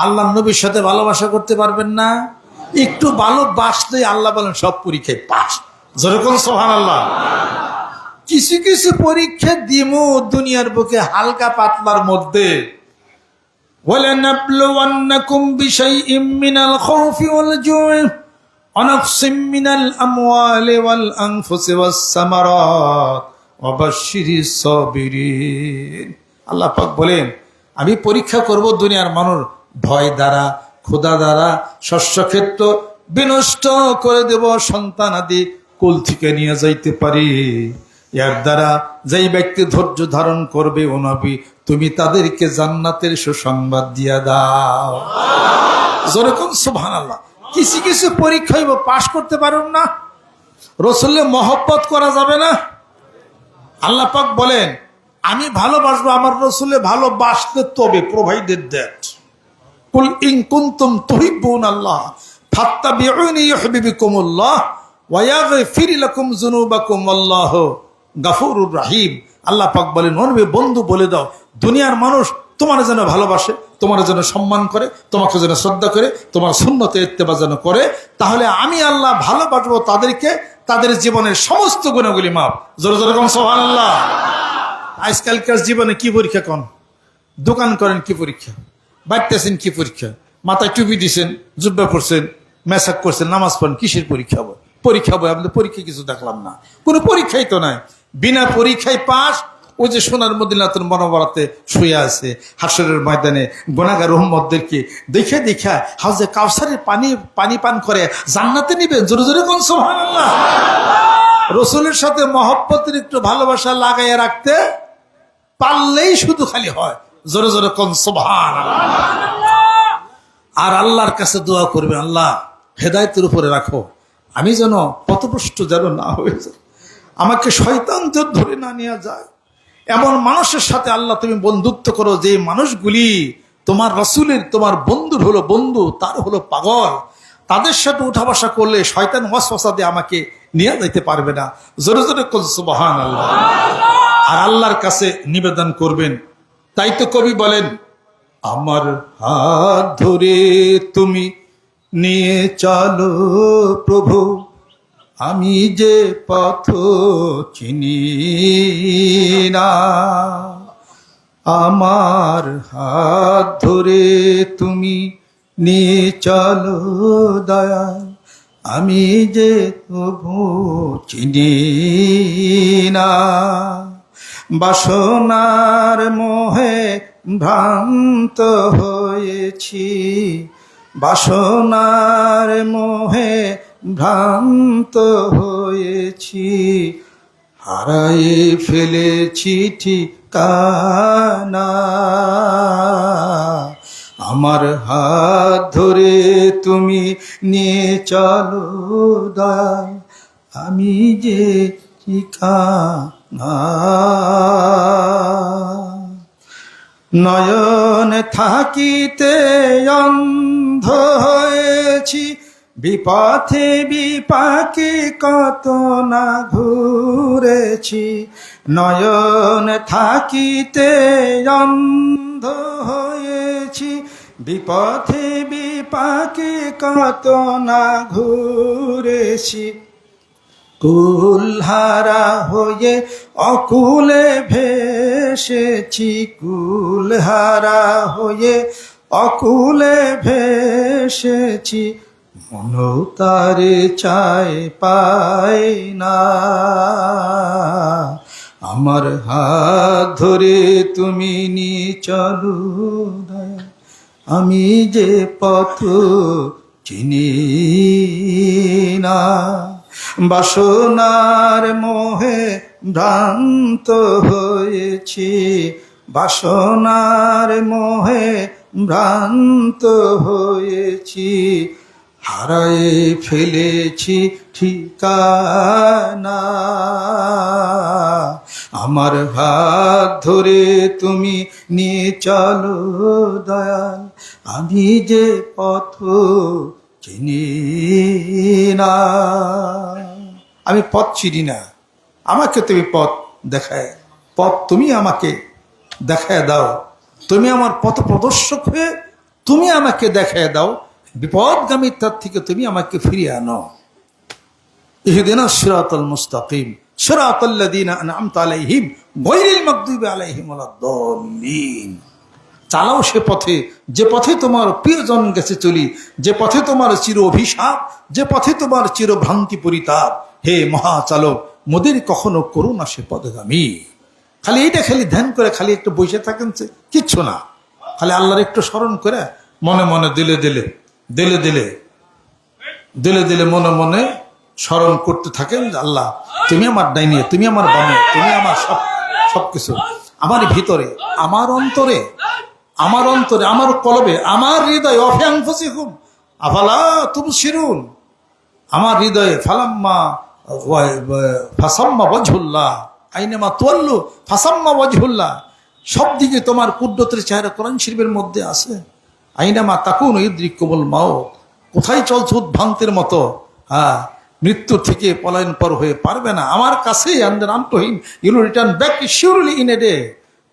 আল্লাহ নবীর সাথে ভালোবাসা করতে পারবেন না একটু ভালোবাসলেই আল্লাহ বলেন সব পরীক্ষায় পাস যেরকম সোহান আল্লাহ কিছু কিছু পরীক্ষা দিমু দুনিয়ার বুকে হালকা পাতলার মধ্যে ولنبلونكم بشيء من الخوف والجوع ونقص من الأموال والأنفس والثمرات وبشر الصابرين আল্লাহ পাক বলেন আমি পরীক্ষা করব দুনিয়ার মানুষ ভয় দ্বারা, ক্ষুধা দ্বারা শস্যক্ষেত্র বিনষ্ট করে দেব সন্তান আদি কুল থেকে নিয়ে যাইতে পারি। এর দ্বারা যেই ব্যক্তি ধৈর্য ধারণ করবে ও নবী, তুমি তাদেরকে জান্নাতের সুসংবাদ দিয়া দাও। যেরকম সুবহান আল্লাহ কিছু কিছু পরীক্ষা পাশ করতে পারুন না। রসুল্লে মহব্বত করা যাবে না। আল্লাহ পাক বলেন, আমি ভালোবাসবো, আমার রসুলে ভালোবাসতে তবে প্রোভাইডেড দ্যাট কুল কুনতুম আল্লাহ, ফাত্তাবিউনি ইউহিব্বুকুমুল্লাহ, ওয়া ইয়াগফির লাকুম যুনুবাকুম আল্লাহু গাফুরুর আল্লাহ পাক বলেন বন্ধু বলে দাও, দুনিয়ার মানুষ তোমার যেন ভালোবাসে, তোমার যেন সম্মান করে, তোমাকে যেন শ্রদ্ধা করে, তোমার শূন্যতে ইত্তেবা যেন করে। তাহলে আমি আল্লাহ ভালোবাসবো তাদেরকে, তাদের জীবনের সমস্ত গুণগুলি মাপ জোরে জোরে কম সোহান আল্লাহ আজকালকার জীবনে কি পরীক্ষা কন? দোকান করেন কি পরীক্ষা? বাড়তেছেন কি পরীক্ষা? মাথায় টুপি দিছেন, জুব্বা করছেন মেসাক করছেন, নামাজ পড়েন, কিসের পরীক্ষা হবে? পরীক্ষা বই আমাদের পরীক্ষা কিছু দেখলাম না। কোনো পরীক্ষাই তো নাই। বিনা পরীক্ষায় পাস ওই যে সোনার মদিনাতুর মনোবরাতে শুয়ে আছে হাসরের ময়দানে গোনাগার রহম্মদদেরকে দেখে দেখা হাউজে কাউসারের পানি পানি পান করে, জান্নাতে নিবেন? জোরে জোরে কোন সুবহানাল্লাহ? রসুলের সাথে মহব্বতের একটু ভালোবাসা লাগাইয়া রাখতে পারলেই শুধু খালি হয়। জোরে জোরে কোন সুবহান আর আল্লাহর কাছে দোয়া করবে, আল্লাহ, হেদায়তের উপরে রাখো। আমি যেন পথভ্রষ্ট যেন না হয়ে যায় আমাকে শয়তান যেন ধরে না নিয়ে যায়। এমন মানুষের সাথে, আল্লাহ, তুমি বন্ধুত্ব করো, যে মানুষগুলি তোমার রসুলের, তোমার বন্ধুর হলো বন্ধু, তার হলো পাগল। তাদের সাথে উঠা বসা করলে শয়তান ওয়াসওয়াসা দিয়ে আমাকে নিয়ে যাইতে পারবে না। জোরে জোরে কোন সুবহান আল্লাহ আর আল্লাহর কাছে নিবেদন করবেন তাই তো কবি বলেন, আমার হাত ধরে তুমি নিয়ে চলো প্রভু, আমি যে পথ চিনি না। আমার হাত ধরে তুমি নিয়ে চলো দয়া আমি যে তবু চিনি না। বাসনার মোহে ভ্রান্ত হয়েছি। বাসনার মোহে ভ্রান্ত হয়েছি। হারাই ফেলেছি ঠিকানা। আমার হাত ধরে তুমি নিয়ে চলো দয়াল। আমি যে ঠিকানা নয়ন থাকিতে অন্ধ হয়েছি, বিপথে বিপাকে কত না ঘুরেছি। নয়ন থাকিতে অন্ধ হয়েছি, বিপথে বিপাকে কত না ঘুরেছি। কুলহারা হয়ে অকুলে ভেসেছি কুলহারা হয়ে অকুলে ভেসেছি মনও তারে চায় পায় না। আমার হাত ধরে তুমি নি চলো আমি যে পথ চিনি না। বাসনার মোহে ভ্রান্ত হয়েছি। বাসনার মোহে ভ্রান্ত হয়েছি। হারায়ে ফেলেছি ঠিকানা। আমার হাত ধরে তুমি নিয়ে চলো দয়াল। আমি যে পথ চিনি না। আমি পথ চিনি না। আমাকে তুমি পথ দেখায়। পথ তুমি আমাকে দেখায় দাও। তুমি আমার পথ প্রদর্শক হয়ে তুমি আমাকে দেখায় দাও। বিপদগামিতার থেকে তুমি আমাকে ফিরিয়ে আনো। ইহদিনা সিরাতাল মুস্তাকিম। সিরাতাল্লাযীনা আন'আমতা আলাইহিম। গায়রিল মাগদুবি আলাইহিম ওয়ালাদ-দাল্লিন চালাও সে পথে। যে পথে তোমার প্রিয়জন গেছে চলি, যে পথে তোমার চির অভিশাপ, যে পথে তোমার চির ভ্রান্তি পরিতাপ। হে মহাচালক, মোদের কখনো করো না সে পদগামী। খালি এইটা খালি ধ্যান করে খালি একটু বসে থাকেন যে কিচ্ছু না। খালি আল্লাহর একটু স্মরণ করে, মনে মনে দিলে দিলে দিলে দিলে দিলে দিলে মনে মনে স্মরণ করতে থাকেন আল্লাহ, তুমি আমার ডাইনি, তুমি আমার বামে তুমি আমার সব, সবকিছু। আমার ভিতরে, আমার অন্তরে আমার অন্তরে, আমার কলবে, আমার হৃদয় হুম আফালা তুম শিরুন আমার হৃদয়ে ফালাম্মা ফাসাম্মা বজহুল্লাহ আইনেমা তোয়াল্লু, ফাসাম্মা বজহুল্লাহ সব দিকে তোমার কুদ্রতের চেহারা কোরআন শিল্পের মধ্যে আছে। আইনামা তাকুন ইদ্রিক কোমল মাও কোথায় চলছে উদ্ভ্রান্তের মতো? হ্যাঁ মৃত্যু থেকে পলায়ন পর হয়ে পারবে না। আমার কাছেই আন্দার আন্তহীন you'll return back surely in a day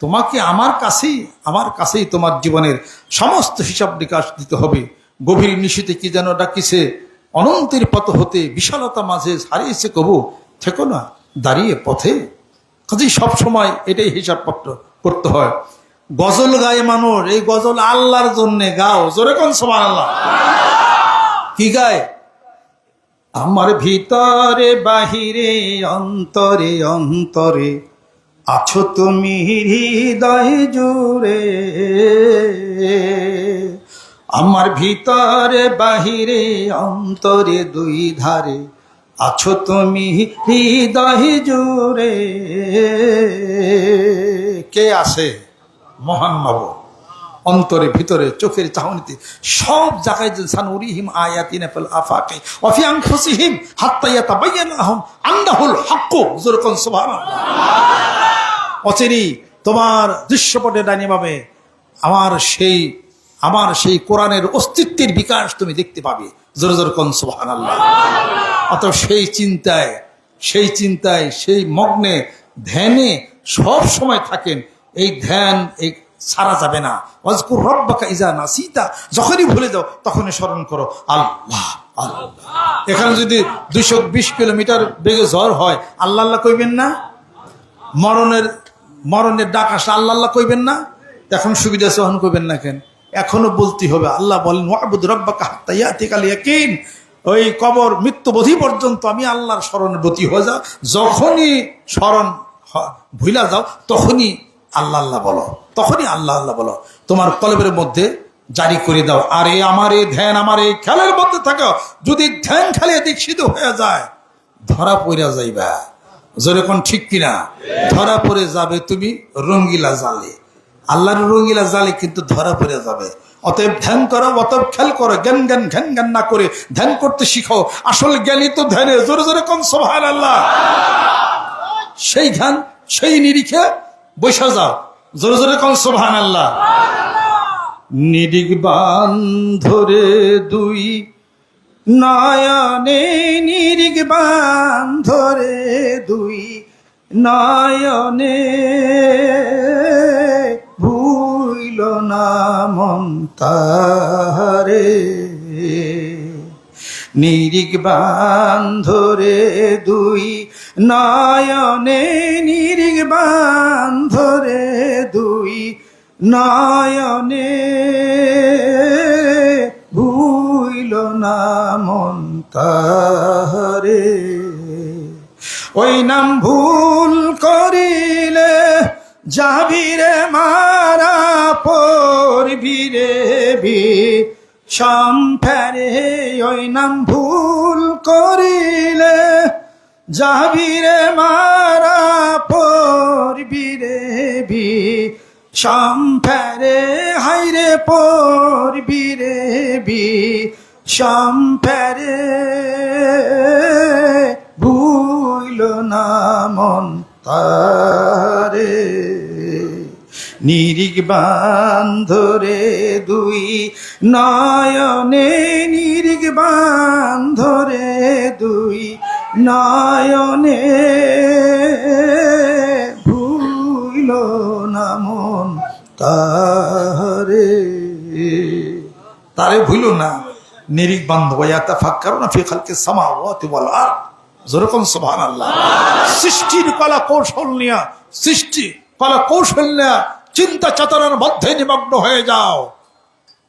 তোমাকে আমার কাছেই আমার কাছেই তোমার জীবনের সমস্ত হিসাব নিকাশ দিতে হবে। গভীর নিশীতে কি যেন ডাকিছে, অনন্তের পথ হতে বিশালতা মাঝে হারিয়েছে কবু, থেকো না, দাঁড়িয়ে পথে। কাজেই সব সময় এটাই হিসাবপত্র করতে হয়। গজল গায়ে মানুষ, এই গজল আল্লাহর জন্য গাও, জোরে কোন সমান আল্লাহ কি গায়? আমার ভিতরে, বাহিরে, অন্তরে অন্তরে। আছো তুমি হৃদয় জুড়ে। আমার ভিতরে, বাহিরে, অন্তরে দুই ধারে আছো তুমি হৃদয় জুড়ে। কে আছে? মহান নব। অন্তরে, ভিতরে, চোখের চাহনিতে সব জায়গায় আন্নাহুল হক্ক। যুরকুন সুবহানাল্লাহ। অচেরি তোমার দৃশ্যপটে ডাইনি পাবে আমার সেই আমার সেই কোরআনের অস্তিত্বের বিকাশ তুমি দেখতে পাবে। জোর জোর কন আল্লাহ অত সেই চিন্তায় সেই চিন্তায় সেই মগ্নে ধ্যানে সব সময় থাকেন। এই ধ্যান এই সারা যাবে না। অজকুর রব্বাকা ইজা নাসিতা যখনই ভুলে যাও তখনই স্মরণ করো আল্লাহ আল্লাহ। এখানে যদি দুইশো বিশ কিলোমিটার বেগে জ্বর হয় আল্লাহ আল্লাহ কইবেন না? মরণের মরণের ডাক আসলে আল্লাহ আল্লাহ কইবেন না? এখন সুবিধা সহন করবেন না কেন? এখনও বলতে হবে, আল্লাহ বলেন, ওয়াবুদ রব্বাকা হাত্তা ইয়াতিকাল ওই কবর মৃত্যুবোধি পর্যন্ত আমি আল্লাহর স্মরণের ব্রতী হয়ে যাও। যখনই স্মরণ ভুলা যাও, তখনই আল্লাহ আল্লাহ বলো, তখনই আল্লাহ আল্লাহ বলো। তোমার কলবের মধ্যে জারি করে দাও। আর এই আমার এই ধ্যান, আমার এই খেলার মধ্যে থাকো। যদি ধ্যান খেলে দীক্ষিত হয়ে যায়, ধরা পড়া যাইবা। যেরকম ঠিক কিনা? ধরা পড়ে যাবে তুমি রঙ্গিলা জালে। আল্লাহর রঙ্গিলা জালে কিন্তু ধরা পড়ে যাবে। অতএব ধ্যান করো, অতএব খেয়াল করো, জ্ঞান জ্ঞান, ধ্যান, জ্ঞান না করে ধ্যান করতে শিখো। আসল জ্ঞানী তো ধ্যানে। জোরে জোরে কম সোহান আল্লাহ সেই ধ্যান, সেই নিরিখে বসে যাও। জোরে জোরে কম সোহান আল্লাহ নিরিক বান ধরে দুই নয়নে নিরিগ বান ধরে দুই নয়নে ভুইল না মন তারে নিরিগ বান ধরে দুই নয়নে নিরিগ বান ধরে দুই নয়নে ভুইল না মন তাহারে। ওই নাম ভুল করিলে যাবিরে মারা পড়বি রে বি সম্ফেরে ওই নাম ভুল করিলে যাবিরে মারা পড়বি রে বি সম্ফেরে হাইরে পড়বি রে বি সম্ফেরে ভুইল না মন তারে। নিরিগ বান্ধরে দুই নয়নে নিরিগ বান্ধরে দুই নয়নে। ভুল না মন তারে। ভুল না। নিরিক বান্ধব ফাক্কারু না ফি খালকে সামাওয়াতি আরদ। যেরকম সুবহানাল্লাহ। সৃষ্টির কলা কৌশল নিয়া, সৃষ্টি কলা কৌশল নিয়া চিন্তা চেতনার মধ্যে নিমগ্ন হয়ে যাও।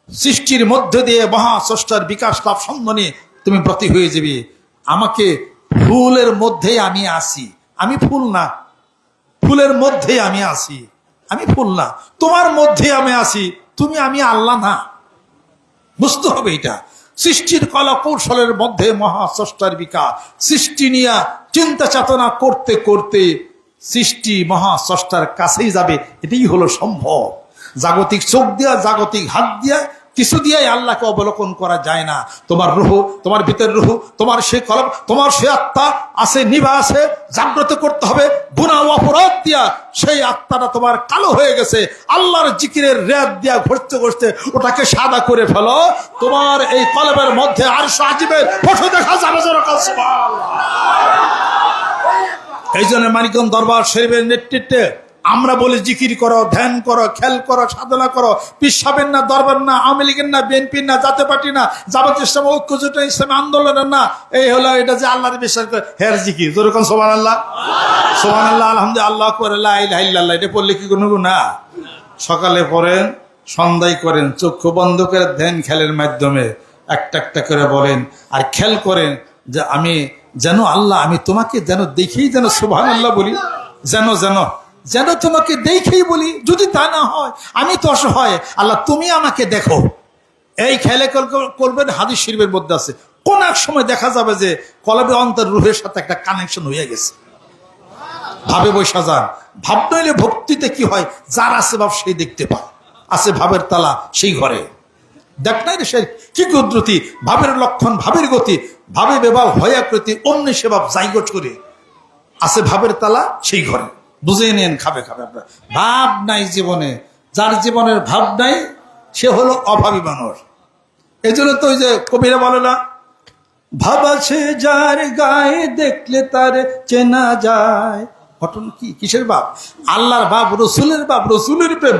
সৃষ্টির মধ্যে দিয়ে মহা স্রষ্টার বিকাশ লাভ সন্ধানে তুমি ব্রতী হয়ে যাবে। আমাকে ফুলের মধ্যে আমি আসি। আমি ফুল না। ফুলের মধ্যে আমি আসি। আমি ফুল না। তোমার মধ্যে আমি আসি। তুমি আমি আল্লাহ না। বুঝতে হবে এটা। সৃষ্টির কলা কৌশলের মধ্যে মহাস্রষ্টার বিকাশ। সৃষ্টি নিয়ে চিন্তা চেতনা করতে করতে সৃষ্টি মহাস্রষ্টার কাছেই যাবে। এটাই হলো সম্ভব। জাগতিক চোখ দিয়া জাগতিক হাত দিয়া কিছু দিয়াই আল্লাহকে অবলোকন করা যায় না। তোমার রুহ, তোমার ভিতর রুহ, তোমার সে কলম, তোমার সে আত্মা আছে, নিভা আছে, জাগ্রত করতে হবে। গুণা ও অপরাধ দিয়া সেই আত্মাটা তোমার কালো হয়ে গেছে। আল্লাহর জিকিরের রেদ দিয়া ঘষতে ঘষতে ওটাকে সাদা করে ফেলো। তোমার এই কলমের মধ্যে আর সাজিবের ফটো দেখা যাবে এই জন্য মানিকগঞ্জ দরবার শরীফের নেতৃত্বে আমরা বলি জিকির করো, ধ্যান করো, খেল করো, সাধনা করো। পিসাবেন না, দরবার না, আওয়ামী লীগের না, বিএনপির না জাতীয় পার্টি না, জামাত ইসলাম, ঐক্য, জোট, ইসলামী, আন্দোলনের না, এই হলো এটা যে আল্লাহর বিশ্বাস করে। হের জিকির যেরকম সোমান আল্লাহ সোমান আল্লাহ আলহামদুলিল্লাহ আল্লাহ আল্লাহ এটা পড়লে কি কোনো না সকালে পড়েন, সন্ধ্যায় করেন, চক্ষু বন্ধ করে ধ্যান খেলের মাধ্যমে একটা একটা করে বলেন, আর খেল করেন যে আমি যেন আল্লাহ, আমি তোমাকে যেন দেখেই যেন সুভান আল্লাহ বলি, যেন যেন। যেন তোমাকে দেখেই বলি, যদি তা না হয়, আমি তো অসহায়। আল্লাহ, তুমি আমাকে দেখো। এই খেলে করবেন হাদিস শরীফের মধ্যে আছে। কোন এক সময় দেখা যাবে যে কলবে অন্তর রুহের সাথে একটা কানেকশন হয়ে গেছে। ভাবে বৈশা যান। ভাব নইলে ভক্তিতে কি হয়? যার আছে ভাব সেই দেখতে পায়। আছে ভাবের তালা সেই ঘরে। দেখ নাই সে কি কুদরতি। ভাবের লক্ষণ, ভাবের গতি। ভাবে বেবাব হয়া অন্য সেবাব জাইগট করে। আছে ভাবের তালা সেই ঘরে। বুঝে নেন খাবে খাবে আপনার ভাব নাই জীবনে। যার জীবনের ভাব নাই সে হলো অভাবী মানুষ। এই জন্য তো ওই যে কবিরা বলে না ভাব আছে যার গায়ে দেখলে তার চেনা যায়। ঘটনা কি? কিসের বাপ আল্লাহর বাপ রসুলের বাপ রসুলের প্রেম।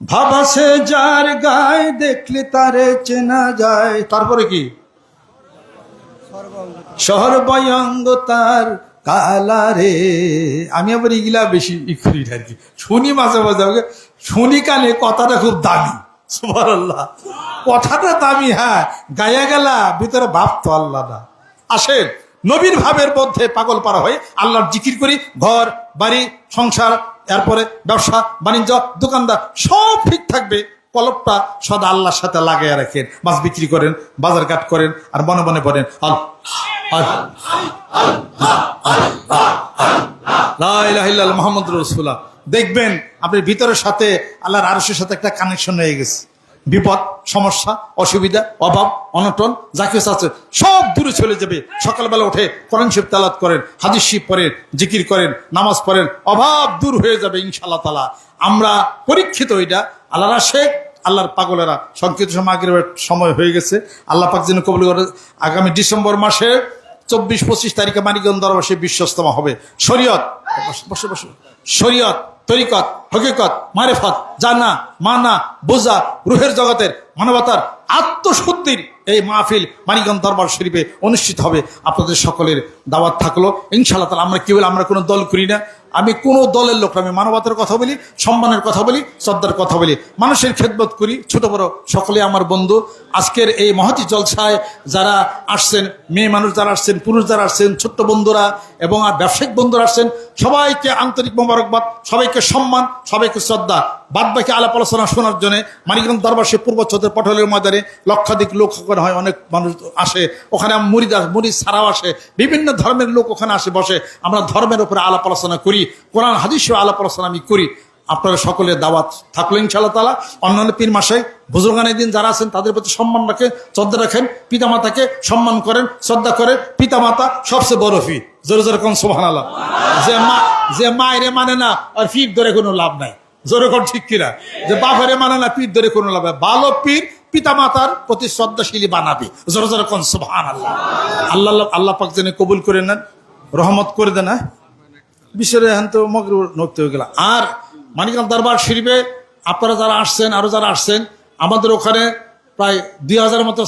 ভাব আছে যার গায়ে দেখলে তারে চেনা যায়। তারপরে কি? শহর বয়ঙ্গ তার কালারে আমি আবার ইগলা বেশি ই আর কি শুনি মাঝে মাঝে আমাকে, শুনি কানে কথাটা খুব দামি। সুবহানাল্লাহ। কথাটা দামি হ্যাঁ। গায়া গেলা, ভিতরে ভাব তো আল্লাহ না। আসেন, নবীর ভাবের মধ্যে পাগল পারা হয়ে আল্লাহর জিকির করি, ঘর, বাড়ি, সংসার, এরপরে ব্যবসা, বাণিজ্য, দোকানদার, সব ঠিক থাকবে। কলপটা সদা আল্লাহর সাথে লাগাইয়া রাখেন। মাছ বিক্রি করেন বাজার ঘাট করেন, আর মনে মনে বলেন মোহাম্মদ রসুল্লাহ দেখবেন আপনি ভিতরের সাথে আল্লাহর আরসের সাথে একটা কানেকশন হয়ে গেছে। বিপদ, সমস্যা, অসুবিধা, অভাব, অনটন, যা কিছু আছে, সব দূরে চলে যাবে। সকালবেলা উঠে কোরআন শিব তালাত করেন, হাদিস শিব পড়েন, জিকির করেন, নামাজ পড়েন, অভাব দূর হয়ে যাবে ইনশাল্লাহ তালা আমরা পরীক্ষিত এটা আল্লাহ শেখ আল্লাহর পাগলেরা। সংকীর্ণ আগের সময় হয়ে গেছে। আল্লাহ পাক যেন কবল করে, আগামী ডিসেম্বর মাসে চব্বিশ পঁচিশ তারিখে মানিকগঞ্জ দরবাসে বিশ্বস্তমা হবে। শরীয়ত, বসে বসে শরীয়ত, তরিকত, হকিকত, মারেফত জানা মানা বোঝা রুহের জগতের মানবতার আত্মশুদ্ধির এই মাহফিল মানিকগঞ্জ দরবার শরীফে অনুষ্ঠিত হবে। আপনাদের সকলের দাওয়াত থাকল। ইনশাআল্লাহ তালা আমরা কেবল বলে, আমরা কোনো দল করি না। আমি কোনো দলের লোক আমি মানবতার কথা বলি, সম্মানের কথা বলি, শ্রদ্ধার কথা বলি। মানুষের খেদমত করি, ছোট বড়, সকলে আমার বন্ধু। আজকের এই মহতি জলসায় যারা আসছেন, মেয়ে মানুষ যারা আসছেন, পুরুষ যারা আসছেন, ছোট্ট বন্ধুরা এবং আর ব্যবসায়িক বন্ধুরা আসছেন, সবাইকে আন্তরিক মোবারকবাদ, সবাইকে সম্মান, সবাইকে শ্রদ্ধা। বাদ বাকি আলাপ আলোচনা শোনার জন্য মানিকগঞ্জ দরবার সে পূর্ব চোদ্দের পটলের ময়দানে লক্ষাধিক লোক ওখানে হয়, অনেক মানুষ আসে। ওখানে মুড়িদ মুড়ি ছাড়াও আসে। বিভিন্ন ধর্মের লোক ওখানে আসে, বসে। আমরা ধর্মের উপরে আলাপ আলোচনা করি, কোরআন হাদিসেও আলাপ আলোচনা আমি করি। আপনারা সকলের দাওয়াত থাকল ইনশাল্লাহ তালা অন্যান্য পীর মাসে বুজুর্গানের দিন যারা আছেন, তাদের প্রতি সম্মান রাখেন শ্রদ্ধা রাখেন, পিতামাতাকে সম্মান করেন, শ্রদ্ধা করেন। পিতামাতা সবচেয়ে বড় ফি জোরে জোরে কোন সোহান আল্লাহ যে মা যে মায়েরে মানে না, আর ফির ধরে কোনো লাভ নাই। জোরে কোন ঠিক কিনা? যে বাপেরে মানে না, পীর ধরে কোনো লাভ ভালো পীর পিতামাতার প্রতি শ্রদ্ধাশীলী বানাবে। জোরে জোরে কোন সোহান আল্লাহ আল্লাহ আল্লাহ পাক যেন কবুল করে নেন, রহমত করে দেন হ্যাঁ? বিশ্বের এখন তো মগর নড়তে হয়ে গেল। আর মানিকগঞ্জ দরবার শরীফে আপনারা যারা আসছেন, আরও যারা আসছেন, আমাদের ওখানে প্রায় দুই হাজার মতো